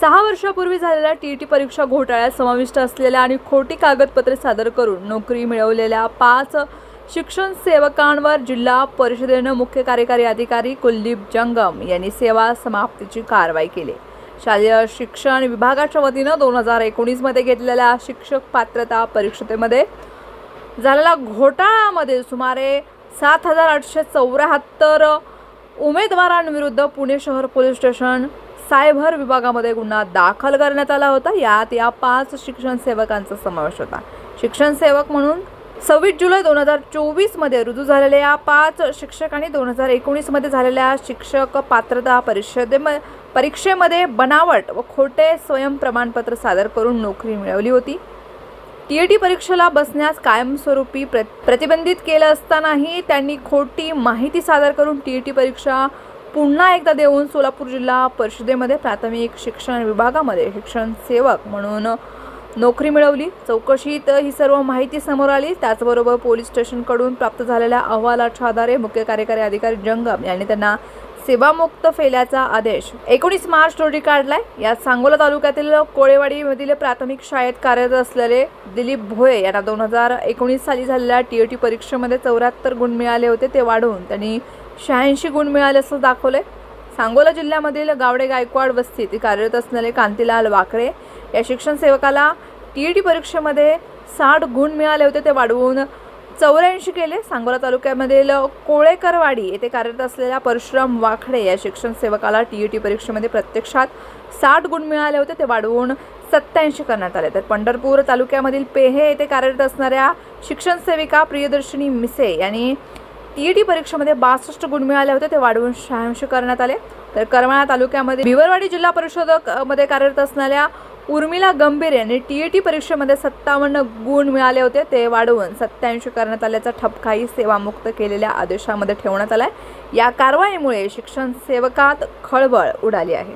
सहा वर्षापूर्वी झालेल्या टी टी परीक्षा घोटाळ्यात समाविष्ट असलेल्या आणि खोटी कागदपत्रे सादर करून नोकरी मिळवलेल्या पाच शिक्षण सेवकांवर जिल्हा परिषदेनं मुख्य कार्यकारी अधिकारी कुलदीप जंगम यांनी सेवा समाप्तीची कारवाई केली. शालेय शिक्षण विभागाच्या वतीनं दोन हजार एकोणीसमध्ये घेतलेल्या शिक्षक पात्रता परीक्षेमध्ये झालेल्या घोटाळ्यामध्ये सुमारे सात हजार आठशे चौऱ्याहत्तर उमेदवारांविरुद्ध पुणे शहर पोलीस स्टेशन सायबर विभागामध्ये गुन्हा दाखल करण्यात आला होता. यात या पाच शिक्षण सेवकांचा समावेश होता. शिक्षण सेवक म्हणून सव्वीस जुलै दोन हजार चोवीसमध्ये रुजू झालेल्या या पाच शिक्षक आणि दोन हजार एकोणीसमध्ये झालेल्या शिक्षक पात्रता परिषदेम परीक्षेमध्ये बनावट व खोटे स्वयं प्रमाणपत्र सादर करून नोकरी मिळवली होती. टी ए टी परीक्षेला बसण्यास कायमस्वरूपी प्र प्रतिबंधित केलं असतानाही त्यांनी खोटी माहिती सादर करून टी ए टी परीक्षा पुन्हा एकदा देऊन सोलापूर जिल्हा परिषदेमध्ये प्राथमिक शिक्षण विभागामध्ये शिक्षण सेवक म्हणून नोकरी मिळवली. चौकशीत ही सर्व माहिती समोर आली. त्याचबरोबर पोलीस स्टेशनकडून प्राप्त झालेल्या अहवालाच्या आधारे मुख्य कार्यकारी अधिकारी जंगम यांनी त्यांना सेवामुक्त फेल्याचा आदेश एकोणीस मार्च रोजी काढलाय. यात सांगोला तालुक्यातील कोळेवाडीमधील प्राथमिक शाळेत कार्यरत असलेले दिलीप भोये यांना दोन हजार एकोणीस साली झालेल्या टी ए टी परीक्षेमध्ये चौऱ्याहत्तर गुण मिळाले होते. ते वाढवून त्यांनी शहाऐंशी गुण मिळाले असं दाखवले सांगोला जिल्ह्यामधील गावडे गायकवाड वस्तीत कार्यरत असलेले कांतीलाल वाकरे या शिक्षण सेवकाला टी ई टी परीक्षेमध्ये साठ गुण मिळाले होते. ते वाढवून चौऱ्याऐंशी केले. सांगोला तालुक्यामधील कोळेकरवाडी येथे कार्यरत असलेल्या परशुराम वाखडे या शिक्षण सेवकाला टी ई टी परीक्षेमध्ये प्रत्यक्षात साठ गुण मिळाले होते. ते वाढवून सत्याऐंशी करण्यात आले. तर पंढरपूर तालुक्यामधील पेहे येथे कार्यरत असणाऱ्या शिक्षण सेविका प्रियदर्शिनी मिसे यांनी टी ई टी परीक्षेमध्ये बासष्ट गुण मिळाले होते ते वाढवून शहाऐंशी करण्यात आले. तर करमाळा तालुक्यामध्ये भिवरवाडी जिल्हा परिषदमध्ये कार्यरत असणाऱ्या उर्मिला गंभीर यांनी टी ई टी परीक्षेमध्ये सत्तावन्न गुण मिळाले होते ते वाढवून सत्याऐंशी करण्यात आल्याचा ठपकाही सेवामुक्त केलेल्या आदेशामध्ये ठेवण्यात आला आहे या कारवाईमुळे शिक्षण सेवकात खळबळ उडाली आहे.